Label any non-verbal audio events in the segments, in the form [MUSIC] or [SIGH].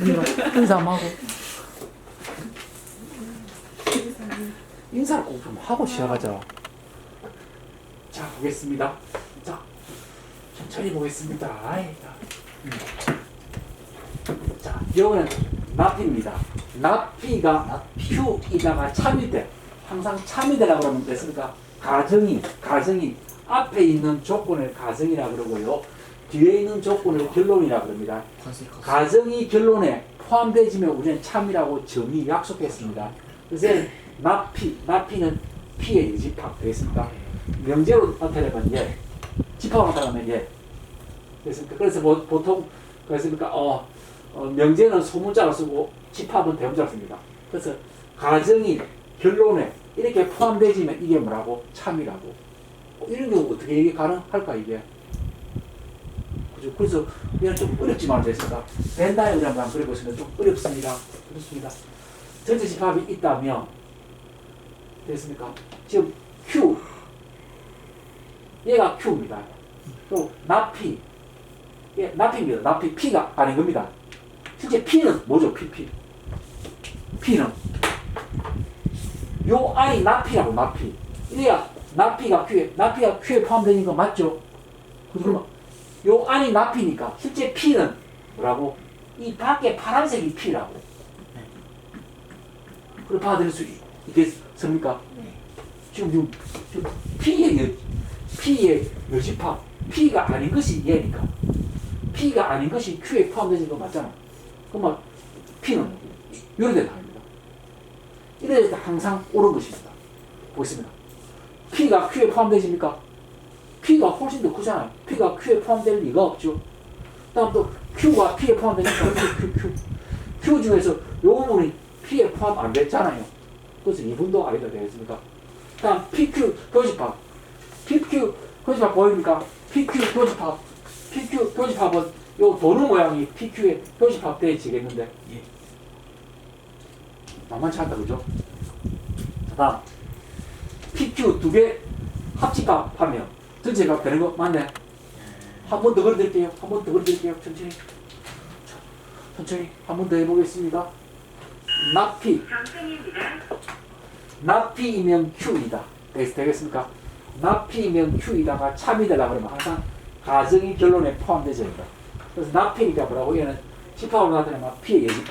인사 한번 하고. 인사를 꼭 좀 하고 시작하자. 자, 보겠습니다. 자, 천천히 보겠습니다. 아이, 자. 음. 납입니다. 납비가 Q이다가 참일 때, 항상 참이다라고 그러면 됐습니까? 가정이, 가정이 앞에 있는 조건을 가정이라 그러고요. 뒤에 있는 조건을 결론이라 그럽니다. 가정이 결론에 포함되지면 우리는 참이라고 정의 약속했습니다. 그래서 납피, 납피는 피의 집합 되겠습니까? 명제로 나타내면 예, 집합으로 나타내면 예. 됐습니까? 그래서 보, 보통 그랬습니까? 어, 어, 명제는 소문자로 쓰고 집합은 대문자로 씁니다. 그래서 가정이 결론에 이렇게 포함되지면 이게 뭐라고? 참이라고. 어, 이런 경우 어떻게 얘기 가능할까 이게? 그죠? 그래서 얘는 좀 어렵지만 됐습니다. 벤다이어를 한번 그려보시면 좀 어렵습니다. 그렇습니다. 전체 집합이 있다면 됐습니까? 지금 Q 얘가 Q입니다. 또 나피 예, 나피입니다. 나피 P가 아닌 겁니다. 실제 P는 뭐죠? PP P는 요 I이 나피라고 나피 이래야 나피가 Q에 나피가 Q에 포함되는 거 맞죠? 그러면 요 안이 나피니까 실제 P는 뭐라고? 이 밖에 파란색이 P라고. 그걸 받아들일 수 있- 있겠습니까? 지금, 지금, 지금 P의 여, P의 여집합, P가 아닌 것이 얘니까. P가 아닌 것이 Q에 포함되는 거 맞잖아. 그러면 P는 이렇게 나옵니다. 이래서 항상 옳은 것입니다. 보겠습니다. P가 Q에 포함되십니까? P가 훨씬 더 크잖아요. P가 Q에 포함될 리가 없죠. 다음 또 Q가 P에 포함되니까 Q, Q, Q. Q 중에서 요 부분이 P에 포함 안 됐잖아요. 그래서 2분도 아니다 되겠습니까? 다음 PQ 교집합. PQ 교집합 보입니까? PQ 교집합. PQ 교집합은 요 도는 모양이 PQ에 교집합 되어지겠는데. 예. 만만치 않다 그죠? 자, 다음 PQ 두 개 합집합하면 전체가 되는 거 맞네? 한 번 더 걸어드릴게요. 한 번 더 걸어드릴게요. 천천히. 자, 천천히 한 번 더 해보겠습니다. 납피. 납피이면 Q이다. 되겠, 되겠습니까? 납피이면 Q이다가 참이 되려고 그러면 항상 가정이 결론에 포함되져 있다. 그래서 납피니까 뭐라고? 얘는 집합으로 나타내면 P의 예집합.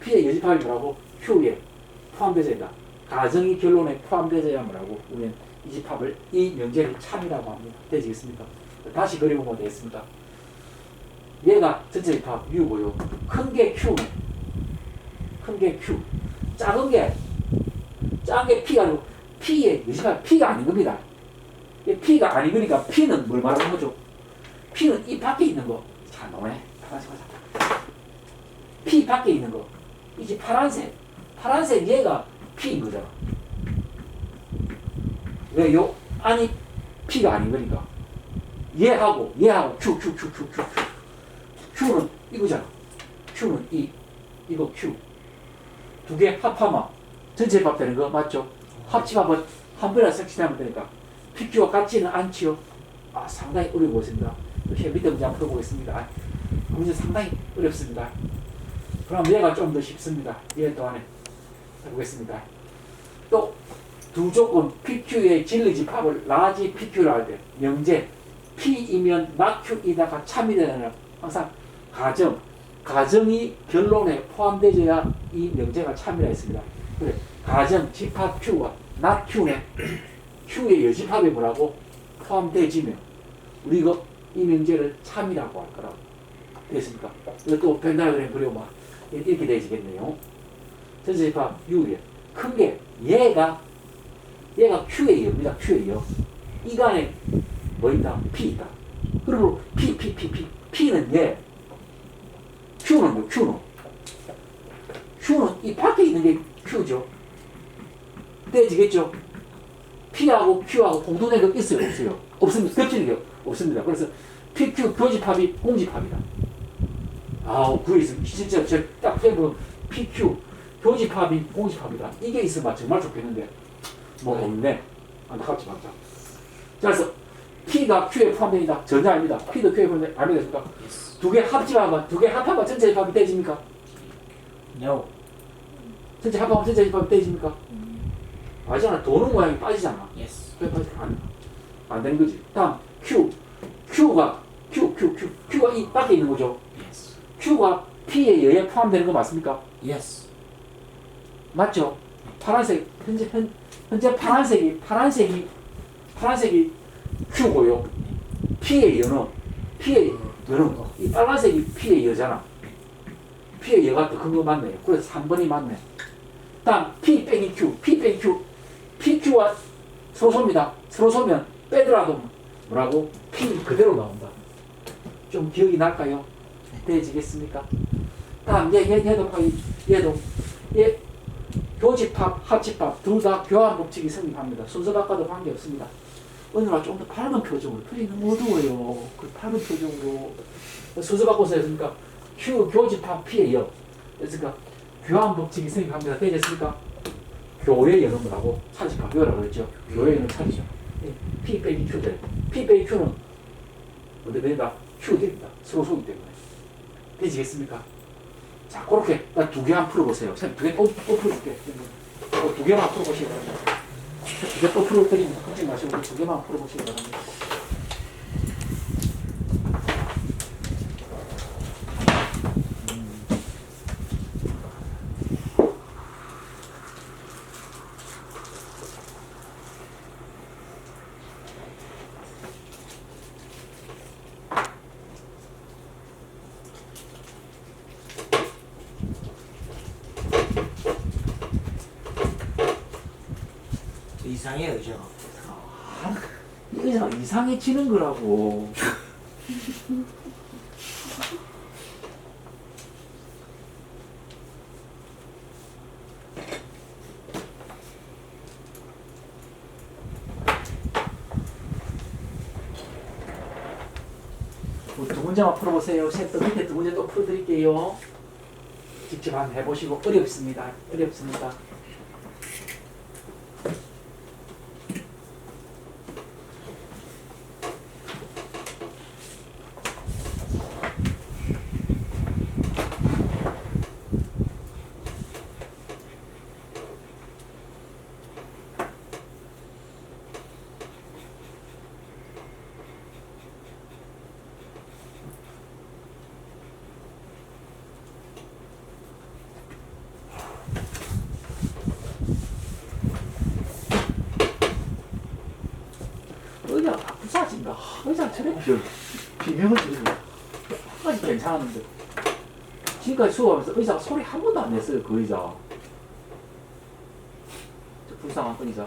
P의 예집합이 뭐라고? Q에 포함되져 있다. 가정이 결론에 포함되져야 뭐라고? 우리는 이 집합을, 이 명제를 참이라고 합니다. 되시겠습니까? 다시 그려보면 되겠습니다. 얘가 전체 집합 U고요. 큰 게 Q네. 큰게 Q. 작은 게, 작은 게 P가 아니고, P의 여집합 P가 아닌 겁니다. 이 P가 아닌 거니까 P는 뭘 말하는 거죠? P는 이 밖에 있는 거. 자, 나오네. 파란색 하자. P 밖에 있는 거. 이제 파란색. 파란색 얘가 P인 거잖아. 왜요 안이 P가 아닌 거니까. 얘하고 얘하고 Q Q Q는 이거잖아. Q는 이 이거 Q 두 개 합하면 전체 합 되는 거 맞죠? 합집합은 한 번에 색칠하면 되니까 PQ와 같지는 않지요. 아 상당히 어려워 보입니다. 이렇게 밑에 문제 한번 풀어보겠습니다. 문제 상당히 어렵습니다. 그럼 얘가 좀 더 쉽습니다. 얘 동안에 해 보겠습니다. 또 두 조건 PQ의 진리 집합을 라지 PQ를 할때 명제 P이면 낙Q이다가 참이 되는 항상 가정 가정이 결론에 포함되어야 이 명제가 참이라 했습니다. 그래 가정 집합 Q와 낙Q네 Q의 여집합이 뭐라고 포함되지면 우리 이거 이 명제를 참이라고 할 거라고 됐습니까? 이것도 벤다이그램 그려봐 이렇게 되지겠네요. 전체 집합 U에 큰게 얘가 얘가 Q의 여입니다. Q의 여. 이거 안에 뭐 있다? P 있다. 그리고 P, P, P, P. P는 얘. Q는 뭐, Q는? Q는 이 밖에 있는 게 Q죠. 떼지겠죠? P하고 Q하고 공통된 거 있어요? 없어요? 없습니다. 겹치는 게 없습니다. 그래서 PQ 교집합이 공집합이다. 아우, 그게 있으면 진짜 제딱 해보면 PQ 교집합이 공집합이다. 이게 있으면 정말 좋겠는데 뭐 없네. 안타깝지 맞다. 자, 그래서 P가 Q에 포함됩니다. 전혀 아닙니다. P도 Q에 포함돼 아니겠습니까? Yes. 두개 합집하면 두 개 합하면 전체 집합이 떼집니까? No. 전체 합하면 전체 집합이 떼집니까? 아니잖아. 도는 모양이 빠지잖아. Yes. 왜 빠지? 안, 안 되는 거지. 다음 Q. Q가 Q, Q, Q. Q가 이 밖에 있는 거죠. Yes. Q가 P에 의해 포함되는 거 맞습니까? Yes. 맞죠? 파란색 현재 현, 현재 파란색이 파란색이 파란색이 Q고요. P의 여는 P의 여는 이 빨간색이 P의 여잖아. P의 여가 더 큰 거 맞네요. 그래서 3번이 맞네. 다음 P 빼기 Q, P 빼기 Q, PQ와 서로 섭니다. 서로 쏘면 빼더라도 뭐라고 P 그대로 나온다. 좀 기억이 날까요? 되지겠습니까? 다음 얘, 얘, 얘도 봐, 얘도 얘 교집합, 합집합 둘 다 교환 법칙이 성립합니다. 순서 바꿔도 관계 없습니다. 오늘은 좀더 밝은 표정으로 표정이 너무 어두워요. 그 밝은 표정으로 순서 바꿔서 했으니까 Q 교집합 P예요. 그러니까 교환 법칙이 성립합니다. 되겠습니까? 교의 여는 뭐라고? 차집합 교라고 그랬죠. 교의 여는 차지죠. 예, P 빼기 Q 돼. P 빼기 Q는 어떻게 된다? Q 됩니다. 서로 소기 때문에. 되지겠습니까? 자, 그렇게 나두 개만 풀어보세요. 두개 또 또 풀어줄게. 어, 두 개만 풀어보시기 바랍니다. 두 개 또 풀어드리면 걱정 마시고 두 개만 풀어보시기 바랍니다. 이상해요, 의자가. 아, 이거 이상해지는 거라고. 뭐두 문제만 풀어보세요. 셋 또 밑에 두 문제 또 풀어드릴게요. 직접 한번 해보시고 어렵습니다. 어렵습니다. 의자가 다 부사진다. 비, 비명을. 아까지 괜찮았는데. 지금까지 수업하면서 의자가 소리 한 번도 안 냈어요, 그 의자. 저 불쌍한 그 의자.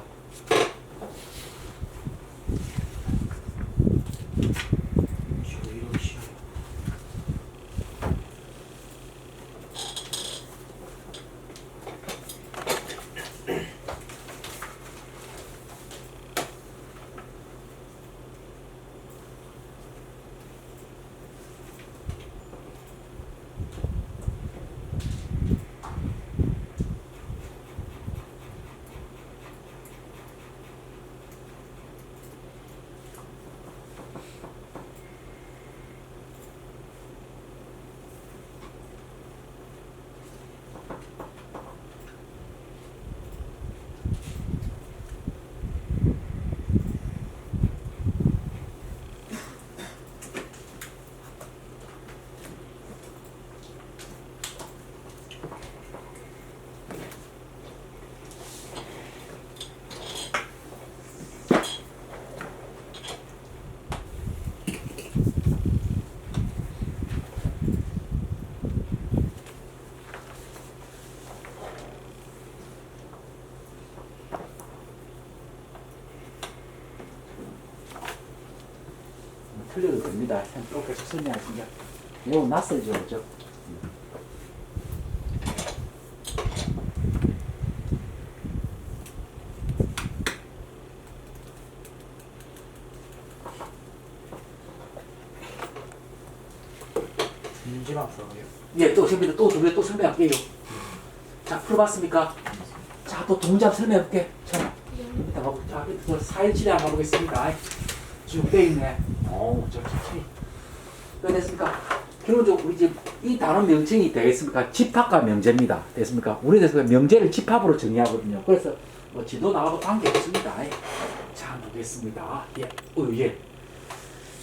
틀려도 됩니다. 또 계속 설명하시니까. 너무 낯설죠, 그죠? 예, 또 재밌다. 또두 개또 설명할게요. 자, 풀어봤습니까? 자, 또 동작 설명할게. 자, 이따 가보, 자, 또 4일 치료 한번 가보겠습니다. 쭉돼 있네. 오, 저, 저, 저. 됐습니까? 기본적으로 집이 단어 명칭이 되겠습니까? 집합과 명제입니다. 됐습니까? 우리는 명제를 집합으로 정의하거든요. 그래서 뭐 지도 나하고 관계 없습니다. 자, 보겠습니다. 예, 어, 예.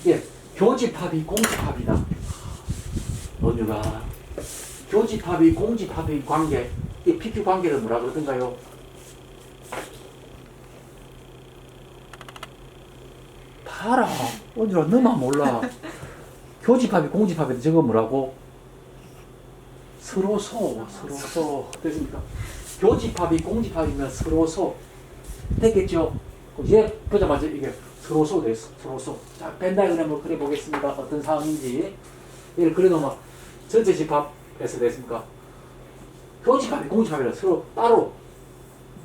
예, 교집합이 공집합이다. 어느가 교집합이 공집합의 관계, 이 PQ 관계를 뭐라 그러던가요? 봐라. 어느라 너만 몰라. [LAUGHS] 교집합이 공집합이 저거 뭐라고? 서로소, 서로소. 됐습니까? 교집합이 공집합이면 서로소. 됐겠죠? 얘 보자마자 이게 서로소 됐어. 서로소. 자, 벤다이그램을 그려보겠습니다. 어떤 상황인지. 얘를 그려놓으면 전체 집합에서 됐습니까? 교집합이 공집합이라 서로 따로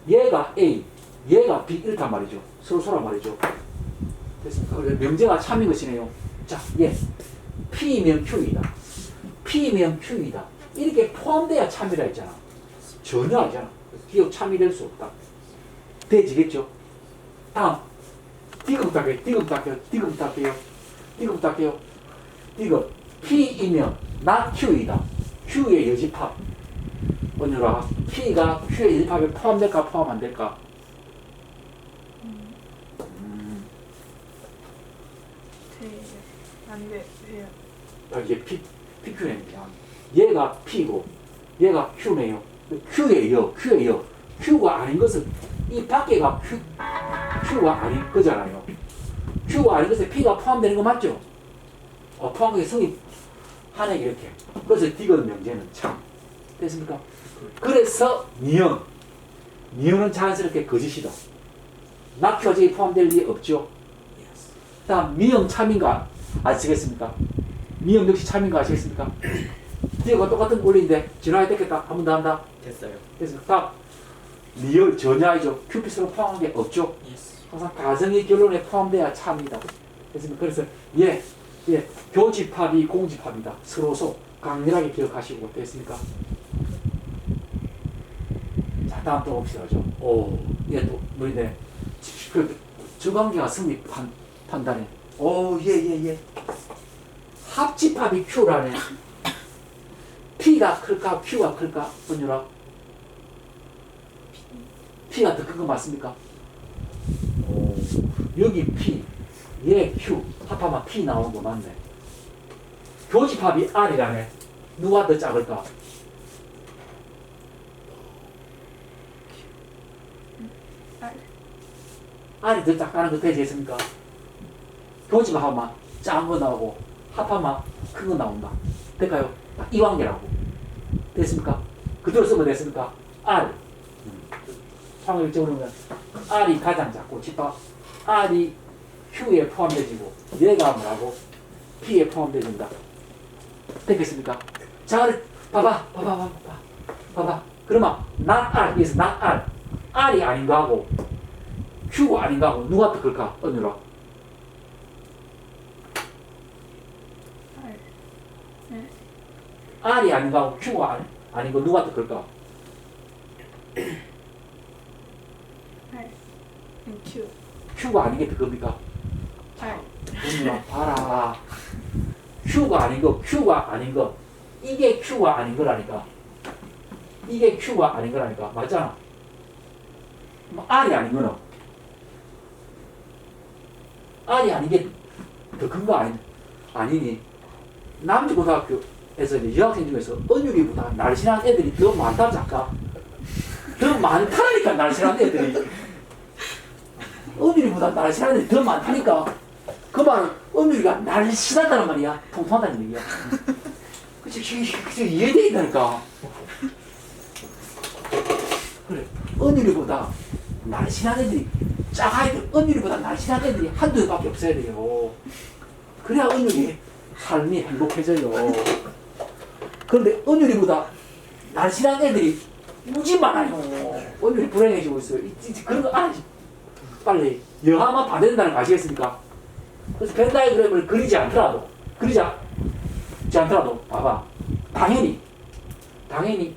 얘가 A, 얘가 B 이렇단 말이죠. 서로소란 말이죠. 됐습니까? 명제가 참인 것이네요. 자, 얘 P면 Q이다. P면 Q이다. 이렇게 포함돼야 참이라 했잖아. 전혀 아니잖아. 기억 참이 될 수 없다. 돼지겠죠? 다음. 디귿부터 할게요. 디귿부터 할게요. 디귿부터 할게요. 디귿부터 할게요. 디귿. P이면 not Q이다. Q의 여집합. 언유라. P가 Q의 여집합에 포함될까 포함 안 될까? 음, 돼. 안 돼. 돼요. 아, 이게 P, PQ입니다. 얘가 P고 얘가 Q네요. Q의 여. Q가 아닌 것은 이 밖에가 Q, Q가 아닌 거잖아요. Q가 아닌 것에 P가 포함되는 거 맞죠? 어, 포함하게 성립하네 이렇게. 그래서 디귿 명제는 참. 됐습니까? 그래서 미연. 미연은 자연스럽게 거짓이다. 낙혀제에 포함될 리 없죠. 다음 미영 참인가 아시겠습니까? 미영 역시 참인가 아시겠습니까? [CLEARS THROAT] 뒤에가 똑같은 원리인데 진화해 됐겠다. 한 번 더 한다. 됐어요. 그래서 답 리얼 전야이죠. 큐피스로 포함한 게 없죠. 예스. 항상 가정의 결론에 포함돼야 참이다. 됐습니까? 그래서 예, 예, 교집합이 공집합이다. 서로서 강렬하게 기억하시고 됐습니까? 자, 다음 또 봅시다. 죠 오, 얘또 뭐이네. 그 주관계가 성립 판, 판단해. 오, 예, 예, 예. 합집합이 Q라네. P가 클까, Q가 클까, 번유라. P가 더 큰 거 맞습니까? 오, 여기 P, 얘 Q, 합하면 P 나오는 거 맞네. 교집합이 R이라네. 누가 더 작을까? 알. R이 더 작다는 거 되겠습니까? 교집합하면 작은 거 나오고 합하면 큰 거 나온다. 될까요? 딱 이 관계라고. 됐습니까? 그대로 쓰면 됐습니까? R. 보면 R이 가장 작고 집합 R이 Q에 포함되지고 얘가 뭐라고? P에 포함되진다. 됐겠습니까? 자. 봐봐, 봐봐, 봐봐, 봐봐. 그러면 not R, 여기서 not R. R이 아닌가 하고 Q가 아닌가 하고 누가 더 클까? 어느라? 알. R이 아닌가 하고 Q가 아니, 거 누가 더 클까? Q. Q가 아닌 게더 겁니까? 알. 어느라 봐라. Q가 아닌 거, Q가 아닌 거. 이게 Q가 아닌 거라니까. 이게 Q가 아닌 거라니까. 맞잖아. 뭐 R이 아닌 거는. R이 아닌 게 더 큰 거 아니, 아니니. 남주고등학교 이제 여학생 중에서 언유리보다 날씬한 애들이 더 많다, 작가. 더 많다니까, 날씬한 애들이. 언유리보다 날씬한 애들이 더 많다니까. 그 말은 언유리가 날씬하다는 말이야. 통통하다는 얘기야. 그치, 그치, 이해돼 있다니까. 그래, 언유리보다 날씬한 애들이, 작아이들, 언유리보다 날씬한 애들이 한두 밖에 없어야 돼요. 그래야 언유리 삶이 행복해져요. 그런데 언유리보다 날씬한 애들이 무지 많아요. 언유리 불행해지고 있어요. 이- 이- 그런 거 알지. 빨리. 여하만 반대된다는 거 아시겠습니까? 그래서 벤 다이그램을 그리지 않더라도, 그리지 않- 않더라도, 봐봐. 당연히, 당연히,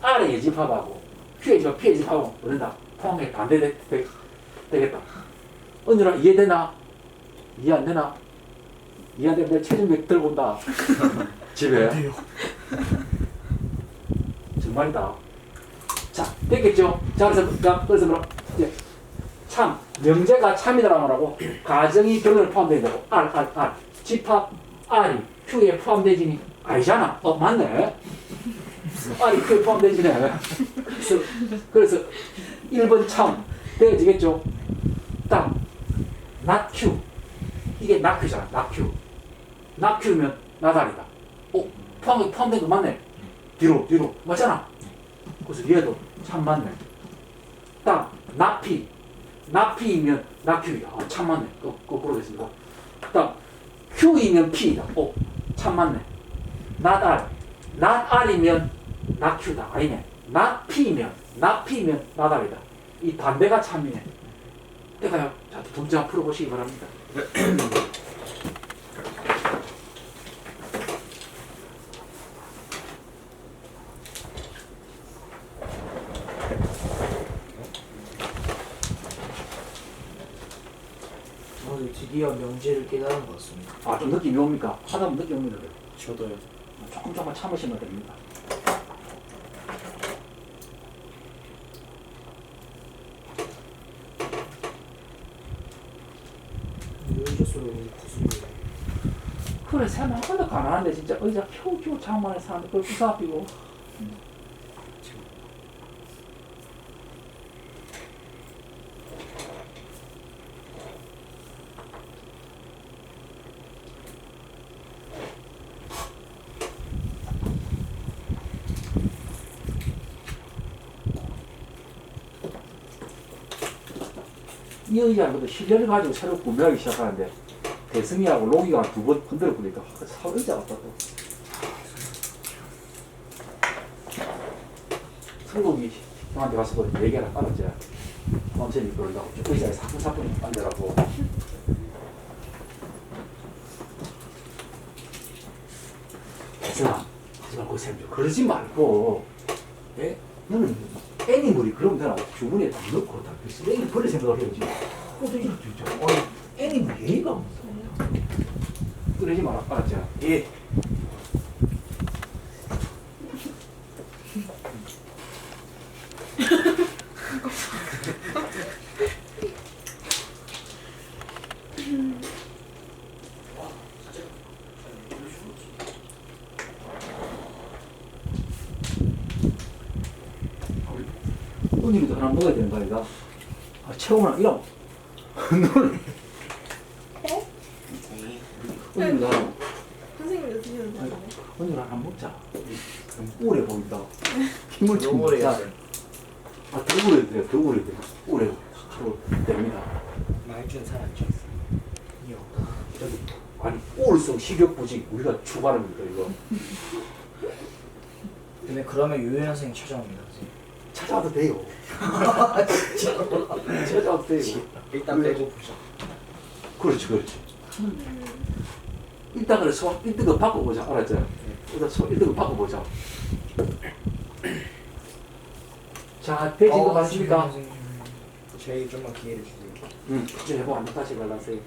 R의 예집합하고, Q의 예집합, P의 예집합하고, 그런다. 포함에 반대되겠다. 언유라 이해되나? 이해 안 되나? 이해 [LAUGHS] 안 되면 내가 최종백 들고 온다. 집에. [LAUGHS] 정말이다. 자, 됐겠죠? 자, 그래서, 뭐라, 이제, 참, 명제가 참이다라고 하고, 가정이 결론을 포함된다고. R, R, R. 집합 R이 Q에 포함되지니, 아니잖아. 어, 맞네. R이 Q에 포함되지네. 그래서, 그래서 1번 참, 되어지겠죠? 딱, not. 이게 Q. not Q면 나다리다. 어, 포함, 포함된 거 맞네. 뒤로, 뒤로. 맞잖아. 그래서 얘도 참 맞네. 딱, 나피. 나피이면 나큐이다. 아, 참 맞네. 거, 거꾸로 됐습니다. 딱, Q이면 P이다. 오, 참 맞네. not R. not 나큐다. 아니네. P면 not R이다. 이 반대가 참이네. 때가요. 자, 문제 한번 풀어보시기 바랍니다. [CLEARS THROAT] 저도 명제를 깨달은 것 같습니다. 아, 좀 느낌이 옵니까? 하다 보면 느낌이 옵니다. 저도요. 조금 조금만 참으시면 됩니다. 의자 소리 너무 구슬이에요. 그래 한 번도 가난한데 진짜 의자 켜우키고 장만에 사는데 그걸 부사비고 이 의자는 신뢰를 가지고 새로 구매하기 시작하는데 대승이하고 로기가 두번 흔들어 보니까 사 의자 같다 또. 승국이 형한테 가서도 얘기하라 빨았지. 원천이 그러려고 의자에 사뿐사뿐 앉으라고. 대승아, 하지 말고 쌤 그러지 말고. 예? 너는 애니물이 그러면 되나? 주문에 다 넣고 다 쓰레기 버릴 생각을 해야지. 어떻게 이렇게 애니물 예의가 없어. 그러지 마라, 알았지? 예. 언니도 하나 먹어야 되는 거 아이가? 아, 채우나, 이런. 너는 언니도 하나, 선생님도 드시는 거예요? 언니도 하나 먹자. 좀 우울해 보인다. 힘을 좀 오래 자, 했어요. 아, 더 우울해 돼, 더 우울해 돼. 우울해 하루 됩니다. 말준 사람. 이요. 저기, 아니, 우울성 식욕부직 우리가 추가합니다, 이거. 근데 그러면 유현 선생님 찾아옵니다. 찾아와도 돼요. [LAUGHS] 찾아와도 돼요. 일단 빼고 보자. 그렇지, 그렇지. 일단 그래, 소, 1등급 바꿔보자. 알았죠? 일단 소, 1등급 바꿔보자. 자, 되신 거 맞습니까? 저희 좀만 기회를 주세요. 응, 이제 해보 안 다시 갈라세요.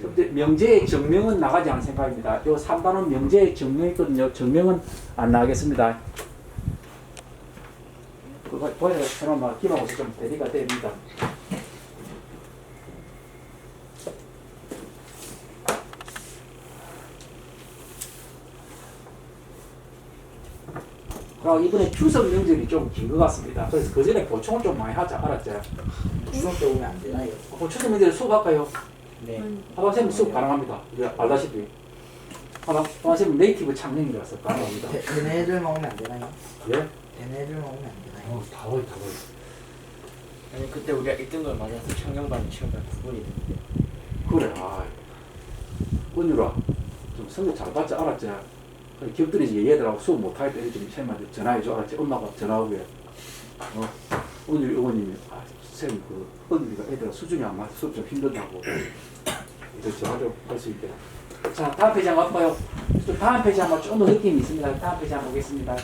근데 명제의 정명은 나가지 않을 생각입니다. 요 3단원 명제의 정명이거든요. 정명은 안 나가겠습니다. 그거 보여요. 그나마 김하고서 좀 대리가 됩니다. 그리고 이번에 추석 명절이 좀 긴 것 같습니다. 그래서 그 전에 보충을 좀 많이 하자. 알았죠? 추석 때 오면 안 되나요? 어, 추석 명절에 수업 할까요? 네. 하방쌤은 수업 가능합니다. 우리가 알다시피. 하방쌤은 네이티브 창령이라서 가능합니다. 대- 대네들 먹으면 안 되나요? 예? 대네들 먹으면 안 되나요? 어, 다 와요, 다 와요. 아니 그때 우리가 1등급을 맞아서 청년반 체험반 9분이 됐는데 그래, 아. 은유라, 좀 성적 잘 받지, 알았지? 그래, 기업들이 이제 얘들하고 수업 못할 때 좀 쌤한테 전화해줘, 알았지? 엄마가 전화 오게. 어, 은유 의원님이, 아, 쌤, 그, 은유가 애들 수준이 안 맞아, 수업 좀 힘들다고. 이제 전화 좀할수 있게. 자, 다음 페이지 한번 볼까요? 또 다음 페이지 한번 좀 더 느낌이 있습니다. 다음 페이지 한번 보겠습니다.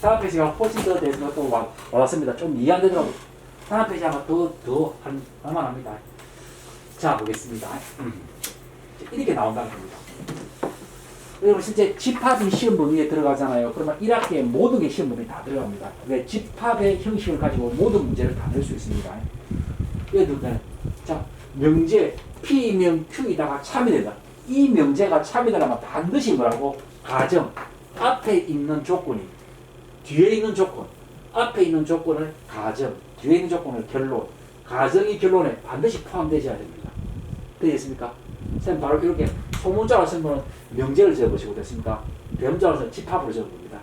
다음 페이지가 훨씬 더 돼서 또 와, 왔습니다. 좀 이해 안 되더라고. 다음 페이지 아마 더더 할만합니다. 자 보겠습니다. 이렇게 나온다는 겁니다. 여러분 실제 집합이 시험 범위에 들어가잖아요. 그러면 1학기에 모든 게 시험 범위에 다 들어갑니다. 왜 집합의 형식을 가지고 모든 문제를 다 낼 수 있습니다. 들면 자 명제 P명 Q이다가 참이 되다. 이 명제가 참이 되려면 반드시 뭐라고 가정 앞에 있는 조건이 뒤에 있는 조건 앞에 있는 조건을 가정 뒤에 있는 조건을 결론 가정이 결론에 반드시 포함되어야 됩니다. 되겠습니까? 선생님 바로 이렇게 소문자로 쓴 분은 명제를 적어보시고 됐습니까? 대문자로 쓴 집합으로 적어봅니다.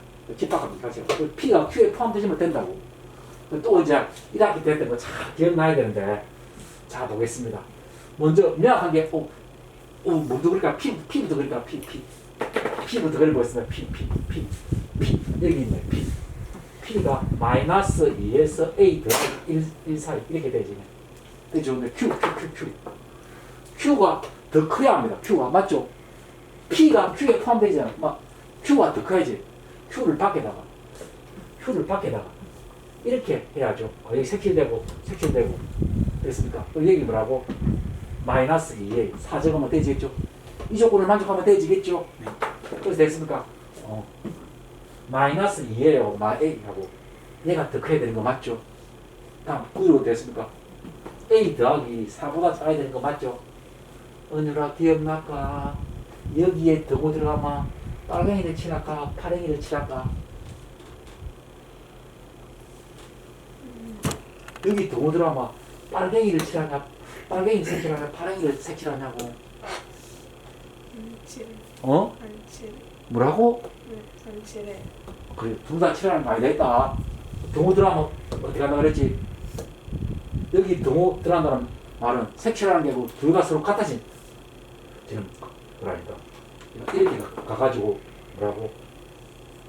같이 그 P가 Q에 포함되시면 된다고. 또 이제 1학기 때때 뭐 잘 기억나야 되는데 자 보겠습니다. 먼저 명확한 게 오, 오 먼저 그러니까 P, P부터 그러니까 P, P P부터 그려보겠습니다. P, P, P, P 여기 있네 P P가 마이너스 2에서 A 더하기 1, 1 사이 이렇게 되지 되죠? 근데 Q, Q, Q, Q Q가 더 커야 합니다. Q가 맞죠? P가 Q에 포함되지 않아. 막 Q가 더 커야지. Q를 밖에다가 Q를 밖에다가 이렇게 해야죠. 어, 여기 색칠되고 색칠되고 됐습니까? 또 여기 뭐라고? 마이너스 2에 4 적으면 되지겠죠? 이 조건을 만족하면 되지겠죠? 그래서 됐습니까? 어. 마이너스 2에요. 마 A하고 얘가 더 커야 되는 거 맞죠? 다음 9로 됐습니까? A 더하기 4보다 작아야 되는 거 맞죠? 은유라 기억날까? 여기에 더고 들어가면 빨갱이를 칠할까? 파랭이를 칠할까? 여기 더고 들어가면 빨갱이를 칠하냐? 빨갱이를 색칠하냐? 파랭이를 색칠하냐고? 어? 안칠 뭐라고? 네 안칠해 그래 둘 다 칠하는 거 아니다 했다. 동호 들어가면 어떻게 한다 그랬지? 여기 동호 들어간다는 말은 색칠하는 게 아니고 둘가 서로 같아진 지금 그러니까 이렇게 가- 가가지고 뭐라고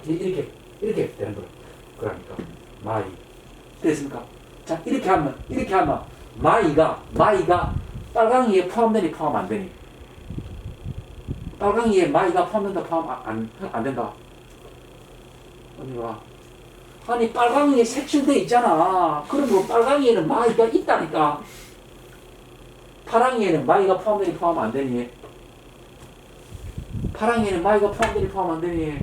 이- 이렇게 이렇게 되는 거야. 그러니까 마이 됐습니까? 자 이렇게 하면 이렇게 하면 마이가 마이가 빨강이에 포함되니 포함 안 되니? 빨강이에 마이가 포함된다 포함 안, 안, 안 된다. 언니가 아니 빨강이에 색칠돼 있잖아. 그럼 뭐 빨강이에는 마이가 있다니까. 파랑이에는 마이가 포함되니 포함 안 되니? 파랑이에는 마이가 포함되니 포함 안 되니?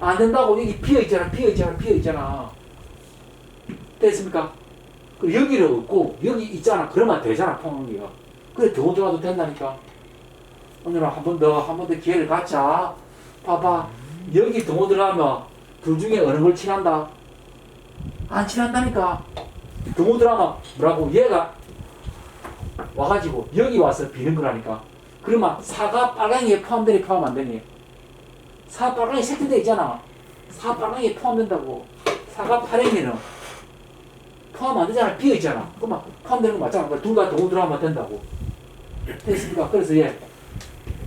안 된다고 여기 비어 있잖아, 비어 있잖아, 비어 있잖아. 됐습니까? 그 여기를 없고 여기 있잖아. 그러면 되잖아 포함기가. 그래 더 들어가도 된다니까. 오늘 한번 더 한 번 더 기회를 갖자. 봐봐 여기 더 들어가면 둘 중에 어느 걸 칠한다? 안 칠한다니까. 동호 드라마 뭐라고 얘가 와가지고 여기 와서 비는 거라니까. 그러면 사가 빨강이에 포함되니 포함 안 되니? 사 빨강이 색칠돼 있잖아. 사 빨강이에 포함된다고. 사가 파랭이는 포함 안 되잖아. 비어 있잖아. 그러면 포함되는 거 맞잖아. 둘다 동호 드라마 된다고. 됐습니까? 그래서 얘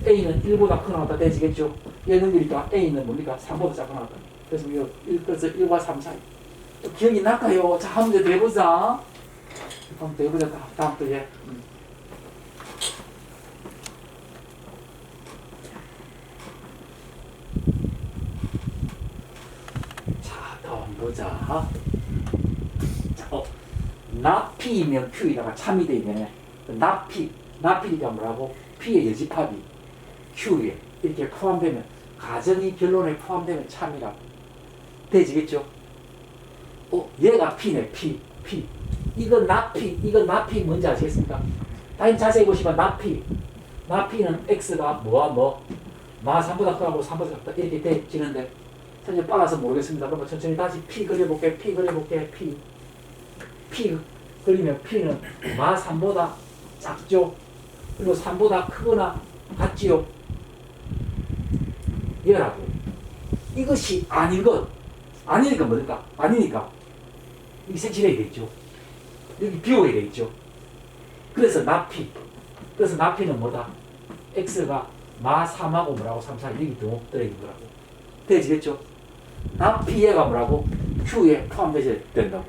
A는 1보다 크거나 같다 되지겠죠? 얘는 그러니까 A는 뭡니까? 3보다 작거나 같다. 그래서 이거 1, 그래서 1과 3 사이. 또 기억이 날까요? 자, 한 문제 더 해보자. 한번 더 해보자. 다- 다음 또 얘. 음. 자, 다음 보자. 자, 어, 나피면 Q에다가 참이 돼 있네. 나피, 나피니까 뭐라고? P의 여집합이 Q에 이렇게 포함되면 가정이 결론에 포함되면 참이라고 되지겠죠? 어, 얘가 P네, P, P. 이거 나피, 이거 나피 뭔지 아시겠습니까? 다시 자세히 보시면 나피, 나피는 X가 뭐와 뭐, 마 3보다 크고 3보다 작다 이렇게 되지는데 사실 빨라서 모르겠습니다. 그러면 천천히 다시 P 그려볼게, P 그려볼게, P. P 그리면 P는 마 3보다 작죠? 그리고 3보다 크거나 같지요? 이거라고. 이것이 아닌 것. 아니니까 뭐니까? 아니니까. 이 색칠해야 되겠죠. 여기 비워야 되겠죠. 그래서 나피. 그래서 나피는 뭐다? x가 마 3하고 뭐라고 3, 4 여기 더 들어있는 거라고. 되지겠죠? 나피에가 뭐라고? q에 포함되어야 된다고.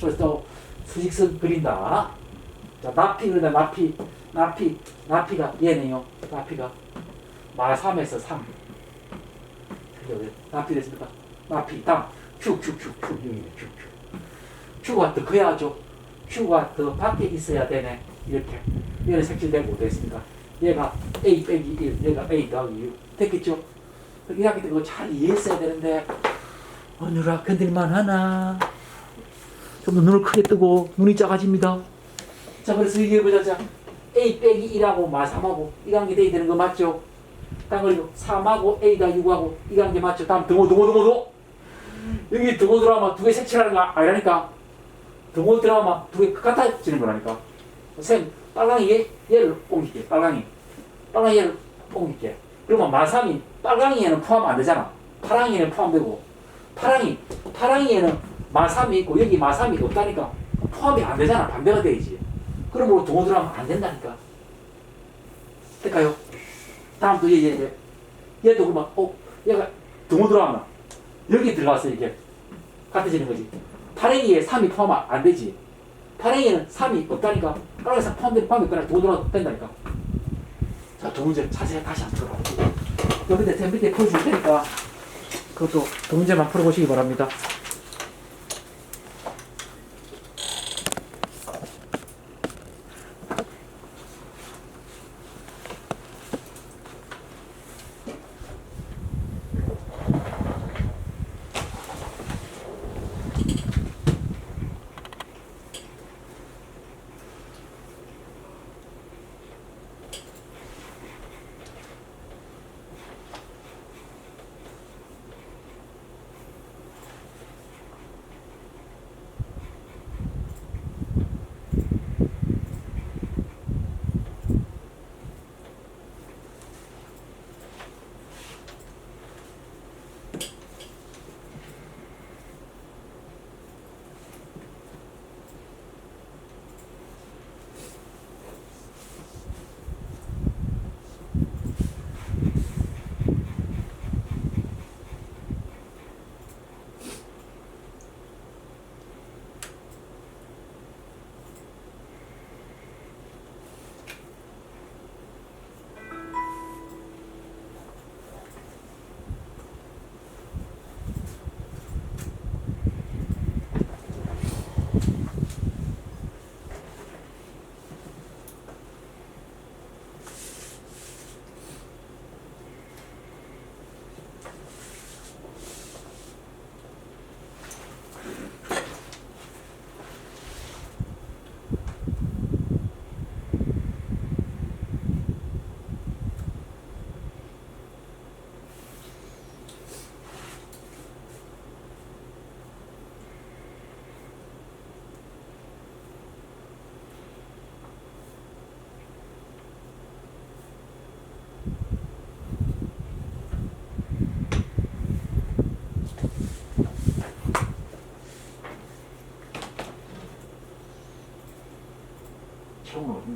그래서 또 수직선 그린다. 자, 나피 그린다. 나피. 나피. 나피가 얘네요. 나피가 마 3에서 3. 나피 됐습니까? 마피 다음 축축축축 여기 축축 축가 더 커야죠 축가 더 밖에 있어야 되네 이렇게 얘는 색칠되고 됐습니까 얘가 A 빼기 1 얘가 A 더하기 6 됐겠죠 이 학기 때 그거 잘 이해했어야 되는데. 오늘아 견딜만 하나? 좀 더 눈을 크게 뜨고 눈이 작아집니다. 자 그래서 얘기해보자 자. A 빼기 1하고 마 3하고 이 관계 돼야 되는 거 맞죠? 딱 그리고 3하고 A다 6하고 이 관계 맞죠? 다음 등호 등호 등호 등호. 여기 등호 드라마 두 개 색칠하는 거 아니라니까. 등호 드라마 두 개 같아지는 거라니까. 쌤 빨강이 얘, 얘를 옮길게 빨강이. 빨강이 얘를 옮길게 그러면 마삼이 빨강이에는 포함 안 되잖아. 파랑이에는 포함되고. 파랑이 파랑이에는 마삼이 있고 여기 마삼이 없다니까 포함이 안 되잖아. 반대가 돼야지. 그러므로 동호 들어가면 안 된다니까. 될까요? 다음 또 얘, 얘, 얘. 얘도 그러면 어 얘가 동호 들어가면 여기 들어가서 이게 같아지는 거지. 파랭이에 3이 포함 안 되지. 파랭이에는 3이 없다니까. 까랑에서 포함된 포함이 없거나 동호 들어가도 된다니까 자, 두 문제 자세히 다시 한번 들어보고 여기 밑에 템플릿에 풀어줄 테니까 그것도 두 문제만 풀어보시기 바랍니다.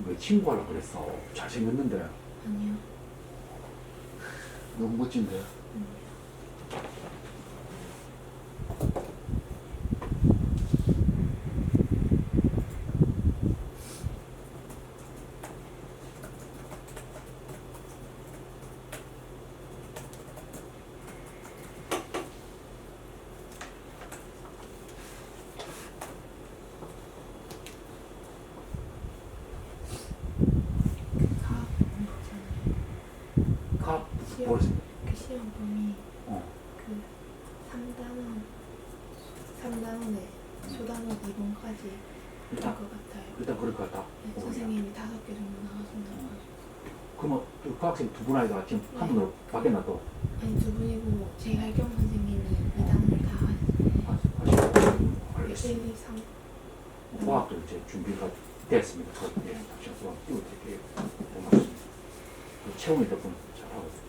왜 친구하려고 그랬어? 잘생겼는데 아니요. 너무 멋진데 가 가 시험 모르겠어 그 시험 범위 어. 그 3단원 3단원에 소단원 2번까지 할 일단 것 같아요. 일단 그럴 것 같다 네, 어, 선생님이 다섯 개 정도 나와준다고 그러면 또그 학생 두 분 아이가 지금 한 분으로 바뀌었나 또? 아니 두 분이고 제 할경 선생님이 2단원을 다 아, 아, 알겠어 1, 2, 3 과학도 이제 준비가 됐습니다. 그, 예, 한번 띄워드릴게요. 고맙습니다. 그 채용이 덕분 잘하고 자,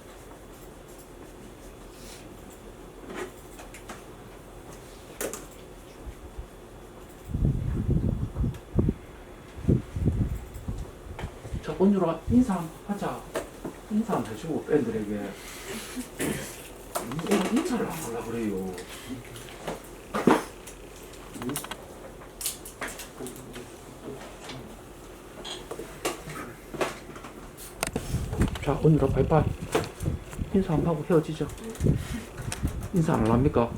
오늘아 인사 하자. 인사 한번 해주고 팬들에게 인사를 안 하려 그래요. 자, 오늘아 바이바이. 인사 한번 하고 헤어지죠. 인사 안 합니까?